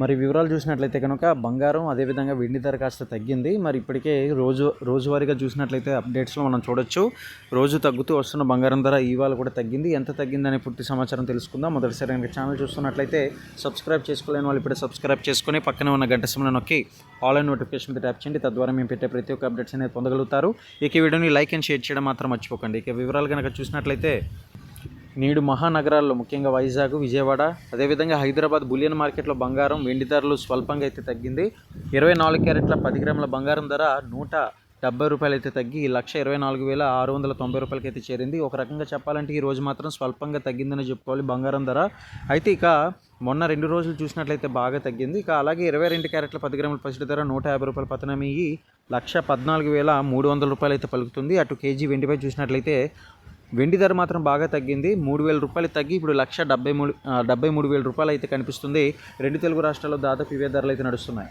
మరి వివరాలు చూసినట్లయితే కనుక బంగారం అదేవిధంగా వెండి ధర కాస్త తగ్గింది. మరి ఇప్పటికే రోజు రోజువారీగా చూసినట్లయితే అప్డేట్స్లో మనం చూడొచ్చు. రోజు తగ్గుతూ వస్తున్న బంగారం ధర ఇవాళ కూడా తగ్గింది. ఎంత తగ్గిందనే పూర్తి సమాచారం తెలుసుకుందాం. మొదటిసారి కనుక ఛానల్ చూస్తున్నట్లయితే సబ్స్క్రైబ్ చేసుకోలేని వాళ్ళు ఇప్పుడే సబ్స్క్రైబ్ చేసుకుని పక్కనే ఉన్న గంట సమయం నొక్కి ఆన్లైన్ నోటిఫికేషన్ మీద ట్యాప్ చేయండి. తద్వారా మేము పెట్టే ప్రతి ఒక్క అప్డేట్స్ అనేది పొందగలుగుతారు. ఇక వీడియోని లైక్ అండ్ షేర్ చేయడం మాత్రం మర్చిపోకండి. ఇక వివరాలు కనుక చూసినట్లయితే నేడు మహానగరాల్లో ముఖ్యంగా వైజాగ్ విజయవాడ అదేవిధంగా హైదరాబాద్ బులియన్ మార్కెట్లో బంగారం వెండి ధరలు స్వల్పంగా అయితే తగ్గింది. ఇరవై నాలుగు క్యారెట్ల పది గ్రాముల బంగారం ధర నూట డెబ్బై రూపాయలు అయితే తగ్గి లక్ష ఇరవై నాలుగు వేల ఆరు వందల తొంభై రూపాయలకి అయితే చేరింది. ఒక రకంగా చెప్పాలంటే ఈ రోజు మాత్రం స్వల్పంగా తగ్గిందని చెప్పుకోవాలి బంగారం ధర. అయితే ఇక మొన్న రెండు రోజులు చూసినట్లయితే బాగా తగ్గింది. ఇక అలాగే ఇరవై రెండు క్యారెట్ల పది గ్రాముల పసిడి ధర నూట యాభై రూపాయల పతనమయ్యి లక్ష పద్నాలుగు వేల మూడు వందల రూపాయలు అయితే పలుకుతుంది. అటు కేజీ వెండిపై చూసినట్లయితే వెండి ధర మాత్రం బాగా తగ్గింది. మూడు వేల రూపాయలు తగ్గి ఇప్పుడు లక్ష డెబ్బై మూడు డెబ్బై మూడు వేల రూపాయలు అయితే కనిపిస్తుంది. రెండు తెలుగు రాష్ట్రాల్లో దాదాపు ఇవే ధరలు అయితే నడుస్తున్నాయి.